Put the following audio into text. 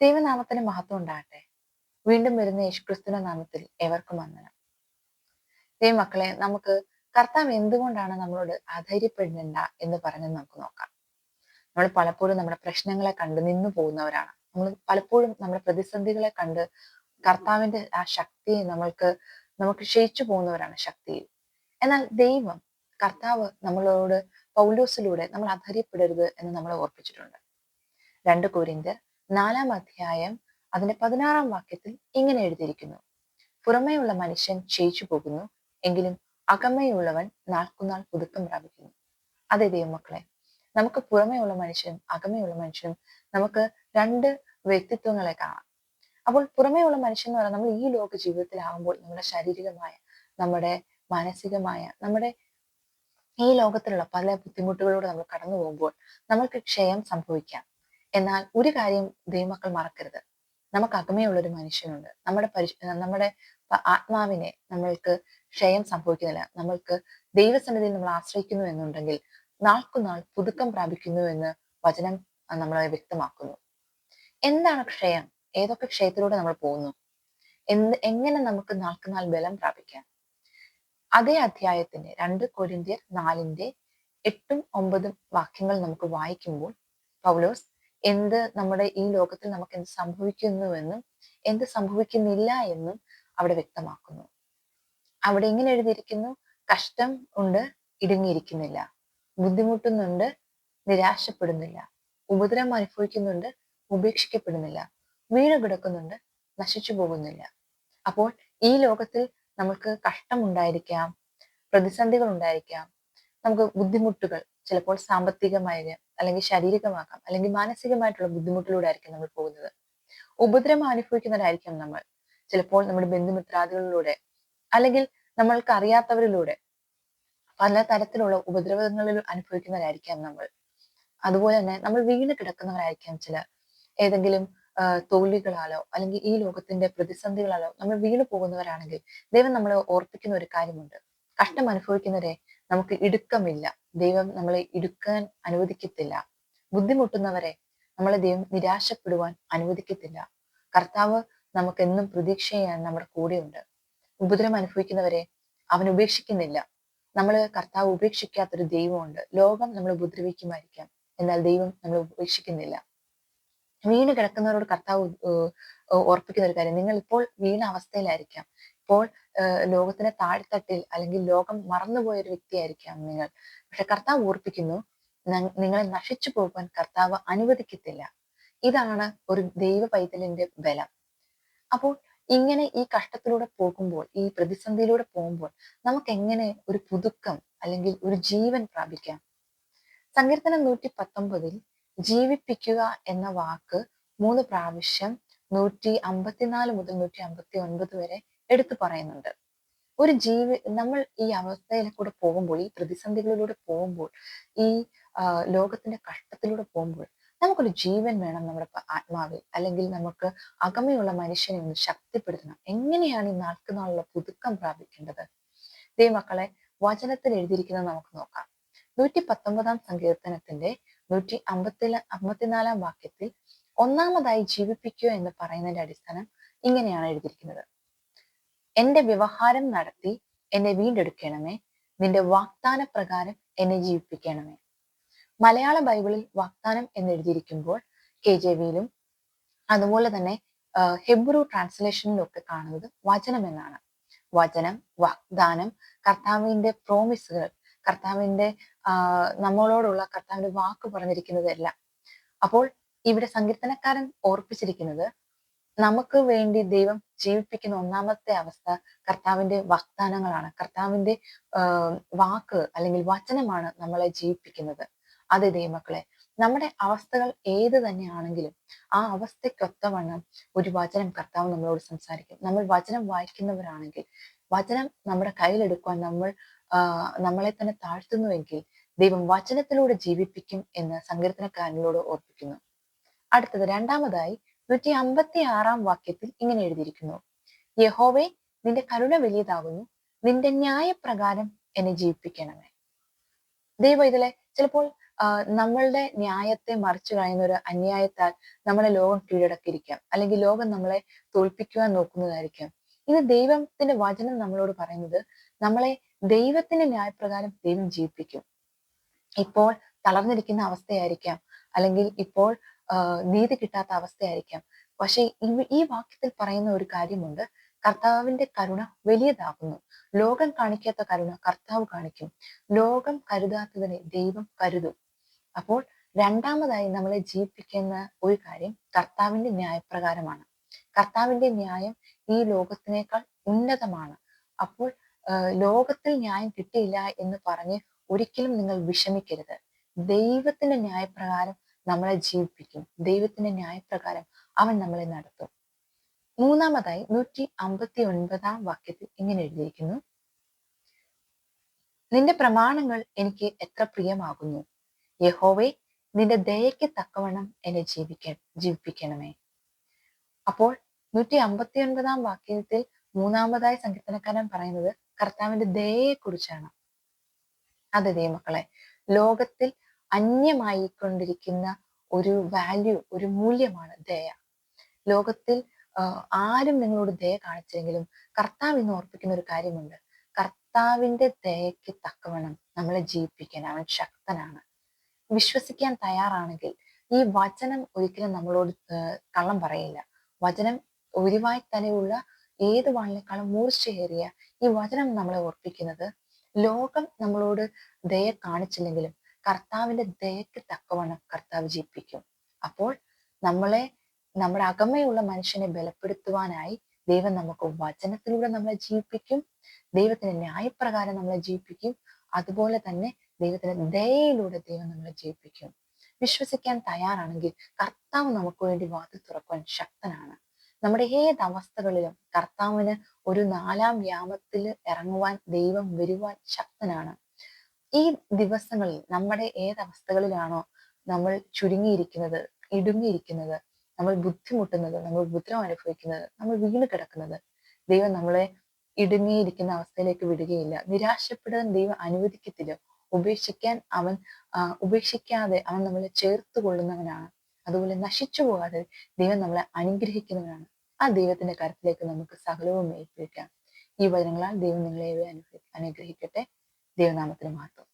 ദൈവനാമത്തിന് മഹത്വം ഉണ്ടാകട്ടെ. വീണ്ടും വരുന്ന യേശുക്രിസ്തുവിന്റെ നാമത്തിൽ എവർക്കും വന്ദനം. ദൈവമക്കളെ നമുക്ക് കർത്താവ് എന്തുകൊണ്ടാണ് നമ്മളോട് അധൈര്യപ്പെടുന്നില്ല എന്ന് പറഞ്ഞ് നമുക്ക് നോക്കാം. നമ്മൾ പലപ്പോഴും നമ്മുടെ പ്രശ്നങ്ങളെ കണ്ട് നിന്നു പോകുന്നവരാണ്. നമ്മൾ പലപ്പോഴും നമ്മുടെ പ്രതിസന്ധികളെ കണ്ട് കർത്താവിന്റെ ആ ശക്തിയെ നമ്മൾക്ക് നമുക്ക് ക്ഷയിച്ചു പോകുന്നവരാണ് ശക്തിയിൽ എന്നാൽ ദൈവം കർത്താവ് നമ്മളോട് പൗലോസിലൂടെ നമ്മൾ അധൈര്യപ്പെടരുത് എന്ന് നമ്മളെ ഓർപ്പിച്ചിട്ടുണ്ട്. രണ്ട് കോരിന്തർ നാലാം അധ്യായം അതിന്റെ പതിനാറാം വാക്യത്തിൽ ഇങ്ങനെ എഴുതിയിരിക്കുന്നു. പുറമേയുള്ള മനുഷ്യൻ ക്ഷയിച്ചു പോകുന്നു എങ്കിലും അകമയുള്ളവൻ നാൾക്കുനാൾ പുതുക്കം പ്രാപിക്കുന്നു. അതെ ദൈവമക്കളെ നമുക്ക് പുറമേയുള്ള മനുഷ്യനും അകമയുള്ള മനുഷ്യനും നമുക്ക് രണ്ട് വ്യക്തിത്വങ്ങളെ കാണാം. അപ്പോൾ പുറമേയുള്ള മനുഷ്യൻ എന്ന് പറഞ്ഞാൽ നമ്മൾ ഈ ലോക ജീവിതത്തിലാകുമ്പോൾ നമ്മുടെ ശാരീരികമായ നമ്മുടെ മാനസികമായ നമ്മുടെ ഈ ലോകത്തിലുള്ള പല ബുദ്ധിമുട്ടുകളിലൂടെ നമ്മൾ കടന്നു പോകുമ്പോൾ നമ്മൾക്ക് ക്ഷയം സംഭവിക്കാം. എന്നാൽ ഒരു കാര്യം ദൈവമക്കൾ മറക്കരുത്. നമുക്ക് അകമയുള്ള ഒരു മനുഷ്യനുണ്ട്. നമ്മുടെ പരി നമ്മുടെ ആത്മാവിനെ നമ്മൾക്ക് ക്ഷയം സംഭവിക്കുന്നില്ല. നമ്മൾക്ക് ദൈവസന്നിധിയിൽ നമ്മൾ ആശ്രയിക്കുന്നു എന്നുണ്ടെങ്കിൽ നാൾക്കുനാൾ പുതുക്കം പ്രാപിക്കുന്നു എന്ന് വചനം നമ്മളെ വ്യക്തമാക്കുന്നു. എന്താണ് ക്ഷയം? ഏതൊക്കെ ക്ഷയത്തിലൂടെ നമ്മൾ പോകുന്നു? എന്ത് എങ്ങനെ നമുക്ക് നാൾക്കുനാൾ ബലം പ്രാപിക്കാം? അതേ അധ്യായത്തിന്റെ രണ്ട് കൊരിന്തിയർ നാലിന്റെ എട്ടും ഒമ്പതും വാക്യങ്ങൾ നമുക്ക് വായിക്കുമ്പോൾ പൗലോസ് എന്ത് നമ്മുടെ ഈ ലോകത്തിൽ നമുക്ക് എന്ത് സംഭവിക്കുന്നുവെന്നും എന്ത് സംഭവിക്കുന്നില്ല എന്നും അവിടെ വ്യക്തമാക്കുന്നു. അവിടെ എങ്ങനെ എഴുതിയിരിക്കുന്നു കഷ്ടം ഉണ്ട് ഇടുങ്ങിയിരിക്കുന്നില്ല. ബുദ്ധിമുട്ടുന്നുണ്ട് നിരാശപ്പെടുന്നില്ല. ഉപദ്രവം അനുഭവിക്കുന്നുണ്ട് ഉപേക്ഷിക്കപ്പെടുന്നില്ല. വീണ് കിടക്കുന്നുണ്ട് നശിച്ചു പോകുന്നില്ല. അപ്പോൾ ഈ ലോകത്തിൽ നമുക്ക് കഷ്ടമുണ്ടായിരിക്കാം പ്രതിസന്ധികൾ ഉണ്ടായിരിക്കാം നമുക്ക് ബുദ്ധിമുട്ടുകൾ ചിലപ്പോൾ സാമ്പത്തികമായ അല്ലെങ്കിൽ ശാരീരികമാകാം അല്ലെങ്കിൽ മാനസികമായിട്ടുള്ള ബുദ്ധിമുട്ടിലൂടെ ആയിരിക്കും നമ്മൾ പോകുന്നത്. ഉപദ്രവം അനുഭവിക്കുന്നവരായിരിക്കും നമ്മൾ. ചിലപ്പോൾ നമ്മുടെ ബന്ധുമിത്രാദികളിലൂടെ അല്ലെങ്കിൽ നമ്മൾക്ക് അറിയാത്തവരിലൂടെ പല തരത്തിലുള്ള ഉപദ്രവങ്ങളിൽ അനുഭവിക്കുന്നവരായിരിക്കാം നമ്മൾ. അതുപോലെ തന്നെ നമ്മൾ വീണ് കിടക്കുന്നവരായിരിക്കാം ചില. ഏതെങ്കിലും തോൽവികളാലോ അല്ലെങ്കിൽ ഈ ലോകത്തിന്റെ പ്രതിസന്ധികളാലോ നമ്മൾ വീണു പോകുന്നവരാണെങ്കിൽ ദൈവം നമ്മളെ ഓർപ്പിക്കുന്ന ഒരു കാര്യമുണ്ട്. കഷ്ടം അനുഭവിക്കുന്നവരെ നമുക്ക് ഇടുക്കമില്ല. ദൈവം നമ്മളെ ഇടുക്കാൻ അനുവദിക്കത്തില്ല. ബുദ്ധിമുട്ടുന്നവരെ നമ്മളെ ദൈവം നിരാശപ്പെടുവാൻ അനുവദിക്കത്തില്ല. കർത്താവ് നമുക്ക് എന്നും പ്രതീക്ഷ ചെയ്യാൻ നമ്മുടെ കൂടെയുണ്ട്. ഉപദ്രവം അനുഭവിക്കുന്നവരെ അവൻ ഉപേക്ഷിക്കുന്നില്ല. നമ്മൾ കർത്താവ് ഉപേക്ഷിക്കാത്തൊരു ദൈവമുണ്ട്. ലോകം നമ്മൾ ഉപദ്രവിക്കുമായിരിക്കാം. എന്നാൽ ദൈവം നമ്മൾ ഉപേക്ഷിക്കുന്നില്ല. വീണ് കിടക്കുന്നവരോട് കർത്താവ് ഓർപ്പിക്കുന്ന ഒരു കാര്യം. നിങ്ങൾ ഇപ്പോൾ വീണ അവസ്ഥയിലായിരിക്കാം. ഇപ്പോൾ ലോകത്തിന്റെ താഴ്ത്തട്ടിൽ അല്ലെങ്കിൽ ലോകം മറന്നുപോയ ഒരു വ്യക്തിയായിരിക്കാം നിങ്ങൾ. പക്ഷെ കർത്താവ് ഓർപ്പിക്കുന്നു നിങ്ങളെ നശിച്ചു പോകാൻ കർത്താവ് അനുവദിക്കത്തില്ല. ഇതാണ് ഒരു ദൈവ പൈതലിന്റെ ബലം. അപ്പോൾ ഇങ്ങനെ ഈ കഷ്ടത്തിലൂടെ പോകുമ്പോൾ ഈ പ്രതിസന്ധിയിലൂടെ പോകുമ്പോൾ നമുക്ക് എങ്ങനെ ഒരു പുതുക്കം അല്ലെങ്കിൽ ഒരു ജീവൻ പ്രാപിക്കാം? സങ്കീർത്തനം നൂറ്റി പത്തൊമ്പതിൽ ജീവിപ്പിക്കുക എന്ന വാക്ക് മൂന്ന് പ്രാവശ്യം നൂറ്റി അമ്പത്തിനാല് മുതൽ നൂറ്റി അമ്പത്തി ഒൻപത് വരെ എടുത്തു പറയുന്നുണ്ട്. ഒരു ജീവി നമ്മൾ ഈ അവസ്ഥയിൽ കൂടെ പോകുമ്പോൾ ഈ പ്രതിസന്ധികളിലൂടെ പോകുമ്പോൾ ഈ ലോകത്തിന്റെ കഷ്ടത്തിലൂടെ പോകുമ്പോൾ നമുക്കൊരു ജീവൻ വേണം നമ്മുടെ ആത്മാവിൽ. അല്ലെങ്കിൽ നമുക്ക് അകമയുള്ള മനുഷ്യനെ ഒന്ന് ശക്തിപ്പെടുത്തണം. എങ്ങനെയാണ് ഈ നാൾക്ക് നാളുള്ള പുതുക്കം പ്രാപിക്കേണ്ടത്? ദൈവമക്കളെ വചനത്തിൽ എഴുതിയിരിക്കുന്നത് നമുക്ക് നോക്കാം. നൂറ്റി പത്തൊമ്പതാം സങ്കീർത്തനത്തിന്റെ നൂറ്റി അമ്പത്തി അമ്പത്തിനാലാം വാക്യത്തിൽ ഒന്നാമതായി ജീവിപ്പിക്കുക എന്ന് പറയുന്നതിന്റെ അടിസ്ഥാനം ഇങ്ങനെയാണ് എഴുതിയിരിക്കുന്നത്. എന്റെ വ്യവഹാരം നടത്തി എന്നെ വീണ്ടെടുക്കണമേ. നിന്റെ വാഗ്ദാന പ്രകാരം എന്നെ ജീവിപ്പിക്കണമേ. മലയാള ബൈബിളിൽ വാഗ്ദാനം എന്നെഴുതിയിരിക്കുമ്പോൾ കെ ജെ വിയിലും അതുപോലെ തന്നെ ഹെബ്രു ട്രാൻസ്ലേഷനിലും ഒക്കെ കാണുന്നത് വചനം എന്നാണ്. വചനം വാഗ്ദാനം കർത്താവിന്റെ പ്രോമിസുകൾ കർത്താവിന്റെ നമ്മളോടുള്ള കർത്താവിന്റെ വാക്ക് പറഞ്ഞിരിക്കുന്നതെല്ലാം. അപ്പോൾ ഇവിടെ സങ്കീർത്തനക്കാരൻ ഓർപ്പിച്ചിരിക്കുന്നത് നമുക്ക് വേണ്ടി ദൈവം ജീവിപ്പിക്കുന്ന ഒന്നാമത്തെ അവസ്ഥ കർത്താവിന്റെ വാഗ്ദാനങ്ങളാണ്. കർത്താവിന്റെ വാക്ക് അല്ലെങ്കിൽ വചനമാണ് നമ്മളെ ജീവിപ്പിക്കുന്നത്. അതെ ദൈവമക്കളെ നമ്മുടെ അവസ്ഥകൾ ഏത് തന്നെയാണെങ്കിലും ആ അവസ്ഥയ്ക്കൊത്തവണ്ണം ഒരു വചനം കർത്താവ് നമ്മളോട് സംസാരിക്കും. നമ്മൾ വചനം വായിക്കുന്നവരാണെങ്കിൽ വചനം നമ്മുടെ കയ്യിലെടുക്കുവാൻ നമ്മൾ നമ്മളെ തന്നെ താഴ്ത്തുന്നുവെങ്കിൽ ദൈവം വചനത്തിലൂടെ ജീവിപ്പിക്കും എന്ന് സങ്കീർത്തനക്കാരനിലൂടെ ഓർപ്പിക്കുന്നു. അടുത്തത് രണ്ടാമതായി നൂറ്റി അമ്പത്തി ആറാം വാക്യത്തിൽ ഇങ്ങനെ എഴുതിയിരിക്കുന്നു. യഹോവെ നിന്റെ കരുണ വലിയതാകുന്നു. നിന്റെ ന്യായപ്രകാരം എന്നെ ജീവിപ്പിക്കണമേ. ദൈവം ഇതിലെ ചിലപ്പോൾ നമ്മളുടെ ന്യായത്തെ മറിച്ചു കളയുന്ന ഒരു അന്യായത്താൽ നമ്മളെ ലോകം കീഴടക്കിയിരിക്കാം. അല്ലെങ്കിൽ ലോകം നമ്മളെ തോൽപ്പിക്കുവാൻ നോക്കുന്നതായിരിക്കാം. ഇത് ദൈവത്തിന്റെ വചനം നമ്മളോട് പറയുന്നത് നമ്മളെ ദൈവത്തിന്റെ ന്യായപ്രകാരം ദൈവം ജീവിപ്പിക്കും. ഇപ്പോൾ തളർന്നിരിക്കുന്ന അവസ്ഥയായിരിക്കാം. അല്ലെങ്കിൽ ഇപ്പോൾ നീതി കിട്ടാത്ത അവസ്ഥയായിരിക്കാം. പക്ഷെ ഈ- വാക്യത്തിൽ പറയുന്ന ഒരു കാര്യമുണ്ട്. കർത്താവിന്റെ കരുണ വലിയതാകുന്നു. ലോകം കാണിക്കാത്ത കരുണ കർത്താവ് കാണിക്കും. ലോകം കരുതാത്തതിനെ ദൈവം കരുതും. അപ്പോൾ രണ്ടാമതായി നമ്മളെ ജീവിപ്പിക്കുന്ന ഒരു കാര്യം കർത്താവിന്റെ ന്യായപ്രകാരമാണ്. കർത്താവിന്റെ ന്യായം ഈ ലോകത്തിനേക്കാൾ ഉന്നതമാണ്. അപ്പോൾ ലോകത്തിൽ ന്യായം കിട്ടിയില്ല എന്ന് പറഞ്ഞ് ഒരിക്കലും നിങ്ങൾ വിഷമിക്കരുത്. ദൈവത്തിന്റെ ന്യായപ്രകാരം നമ്മളെ ജീവിപ്പിക്കും. ദൈവത്തിന്റെ ന്യായപ്രകാരം അവൻ നമ്മളെ നടത്തും. മൂന്നാമതായി നൂറ്റി അമ്പത്തി ഒൻപതാം വാക്യത്തിൽ ഇങ്ങനെ എഴുതിയിരിക്കുന്നു. നിന്റെ പ്രമാണങ്ങൾ എനിക്ക് എത്ര പ്രിയമാകുന്നു. യഹോവേ നിന്റെ ദയയ്ക്ക് തക്കവണ്ണം എന്നെ ജീവിക്ക ജീവിപ്പിക്കണമേ. അപ്പോൾ നൂറ്റി അമ്പത്തി ഒൻപതാം വാക്യത്തിൽ മൂന്നാമതായി സങ്കീർത്തനക്കാരൻ പറയുന്നത് കർത്താവിന്റെ ദയയെ കുറിച്ചാണ് അതെ ദൈവമക്കളെ ലോകത്തിൽ അന്യമായിക്കൊണ്ടിരിക്കുന്ന ഒരു വാല്യൂ ഒരു മൂല്യമാണ് ദയ. ലോകത്തിൽ ആരും നിങ്ങളോട് ദയ കാണിച്ചെങ്കിലും കർത്താവ് ഇന്ന് ഓർപ്പിക്കുന്ന ഒരു കാര്യമുണ്ട്. കർത്താവിന്റെ ദയയ്ക്ക് തക്കവണ്ണം നമ്മളെ ജീവിപ്പിക്കാൻ അവൻ ശക്തനാണ്. വിശ്വസിക്കാൻ തയ്യാറാണെങ്കിൽ ഈ വചനം ഒരിക്കലും നമ്മളോട് കള്ളം പറയില്ല. വചനം ഒരുവായി തലയുള്ള ഏത് വാളിനേക്കാളും മൂർച്ചയേറിയ ഈ വചനം നമ്മളെ ഓർപ്പിക്കുന്നത് ലോകം നമ്മളോട് ദയ കാണിച്ചില്ലെങ്കിലും കർത്താവിന്റെ ദയക്ക് തക്കവണ്ണം കർത്താവ് ജീവിപ്പിക്കും അപ്പോൾ നമ്മളെ നമ്മുടെ അകമയുള്ള മനുഷ്യനെ ബലപ്പെടുത്തുവാനായി ദൈവം നമുക്ക് വചനത്തിലൂടെ നമ്മളെ ജീവിപ്പിക്കും. ദൈവത്തിന്റെ ന്യായപ്രകാരം നമ്മളെ ജീവിപ്പിക്കും. അതുപോലെ തന്നെ ദൈവത്തിന്റെ ദയയിലൂടെ ദൈവം നമ്മളെ ജീവിപ്പിക്കും. വിശ്വസിക്കാൻ തയ്യാറാണെങ്കിൽ കർത്താവ് നമുക്ക് വേണ്ടി വാതിൽ തുറക്കുവാൻ ശക്തനാണ്. നമ്മുടെ ഏത് അവസ്ഥകളിലും കർത്താവിന് ഒരു നാലാം വ്യാമത്തിൽ ഇറങ്ങുവാൻ ദൈവം വരുവാൻ ശക്തനാണ്. ഈ ദിവസങ്ങളിൽ നമ്മുടെ ഏതവസ്ഥകളിലാണോ നമ്മൾ ചുരുങ്ങിയിരിക്കുന്നത് ഇടുങ്ങിയിരിക്കുന്നത് നമ്മൾ ബുദ്ധിമുട്ടുന്നത് നമ്മൾ ഉപദ്രവം അനുഭവിക്കുന്നത് നമ്മൾ വീണ് കിടക്കുന്നത് ദൈവം നമ്മളെ ഇടുങ്ങിയിരിക്കുന്ന അവസ്ഥയിലേക്ക് വിടുകയില്ല. നിരാശപ്പെടാൻ ദൈവം അനുവദിക്കത്തില്ല. ഉപേക്ഷിക്കാൻ അവൻ ഉപേക്ഷിക്കാതെ അവൻ നമ്മളെ ചേർത്ത് കൊള്ളുന്നവനാണ്. അതുപോലെ നശിച്ചു പോകാതെ ദൈവം നമ്മളെ അനുഗ്രഹിക്കുന്നവനാണ്. ആ ദൈവത്തിന്റെ കരത്തിലേക്ക് നമുക്ക് സകലവും ഏൽപ്പിക്കാം. ഈ വചനങ്ങളാൽ ദൈവം നിങ്ങളെ അനുഗ്രഹിക്കട്ടെ. ദൈവനാമത്തിന് മാത്രം